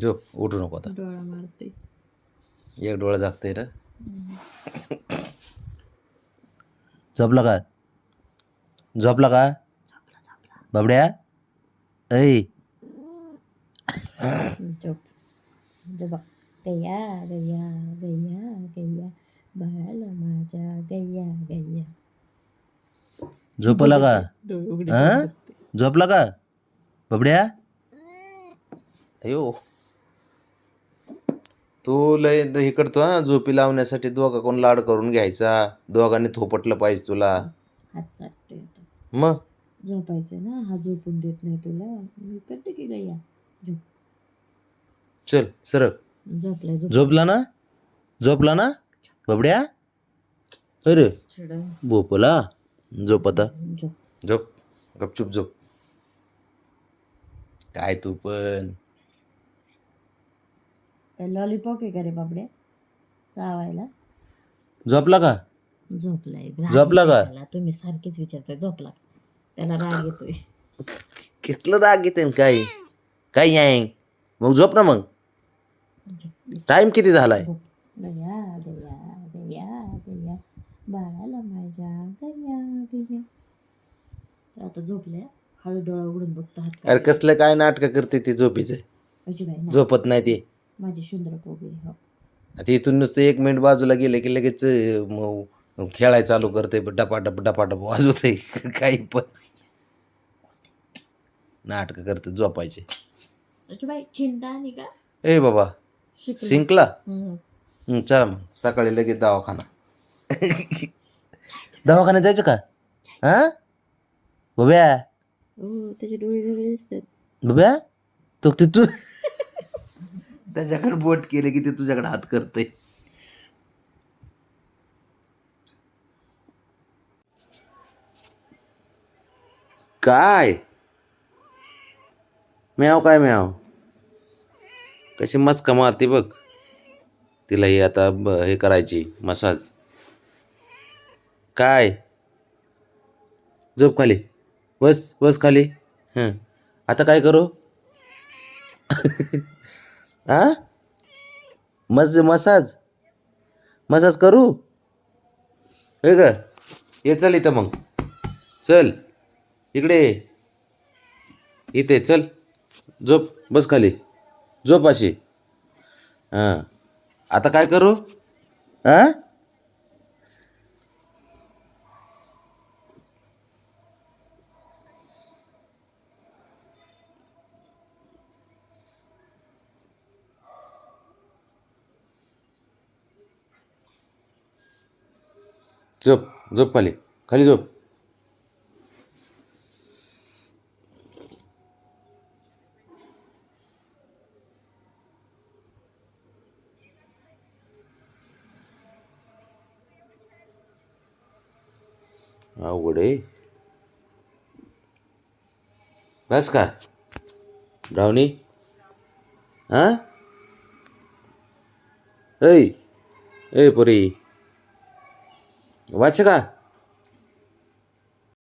झोप उठू नको आता. डोळा मारते. एक डोळा जागतंय ना. झोपला का? झोपला का? बाबड्या? ऐ. झोप. झोपा गैया गैया गैया गैया. बाळाला माझ्या गैया गैया. झोपला का? डोळे उघडे हा. झोपला का? बाबड्या? अयो. तू लय हे करतो हा? झोपी लावण्यासाठी दोघा कोण लाड करून घ्यायचा? दोघांनी थोपटलं पाहिजे तुला. हात चाटते आता. मग? झोपायचं ना? हा झोपून देत नाही तुला. मी करते की गैया चल सरक झोपलाय झोप झोपला ना? झोपला ना? बाबड्या? अरे चिडा. भोपला. झोप आता. झोप. झोप. गपचूप झोप. काय तू पण. काय लॉलीपॉप आहे का रे बाबडे चावायला. झोपला का? झोपलाय. राग झोपला का? त्याला. तुम्ही सारखेच विचारताय झोपला. का? त्याला राग येतोय. कितलं राग येते काय काय आहे मग झोप ना मग. टाइम किती झालाय? झोप. गया गया गया गया बाळाला माझ्या गया गया आता झोपल्या. हळू डोळा उघडून बघतो हात अरे कसलं काय नाटक करते ती झोपीचं? अजिबाई झोपत नाही ती. माझी सुंदर पोगी हो आता इथून नुसतं एक मिनिट बाजूला गेले की लगेच अं, खेळायला चालू करते डपाटप डपाटप वाजवते काही पण. नाटक करते झोपायचे. चिंता आणि का? ए बाबा शिकलो. शिंकला? हम्म. हं, चला मग. सकाळी लगेच दवाखाना. दवाखान्यात जायचं का? हा? बब्या? हो त्याचे डोळे वेगळे दिसतात. बब्या? तो ते तू त्याच्याकडे बोट केले की ते तुझ्याकडे हात करते काय? म्याव काय म्याव? कशी मस्का मारते बघ. तिला ही आता हे करायची मसाज. काय? झोप खाली. बस बस खाली. हं. आता काय करू? आ? मज मसाज? मसाज करू? हे का ये चल इथं मग. चल. इकडे इथे चल. झोप. बस खाली. झोप अशी. हां. आता काय करू? हां झोप झोप खाली. खाली झोप. अवघड आहे. बस का? ब्राउनी हां? ऐ ए पुरी. Ватика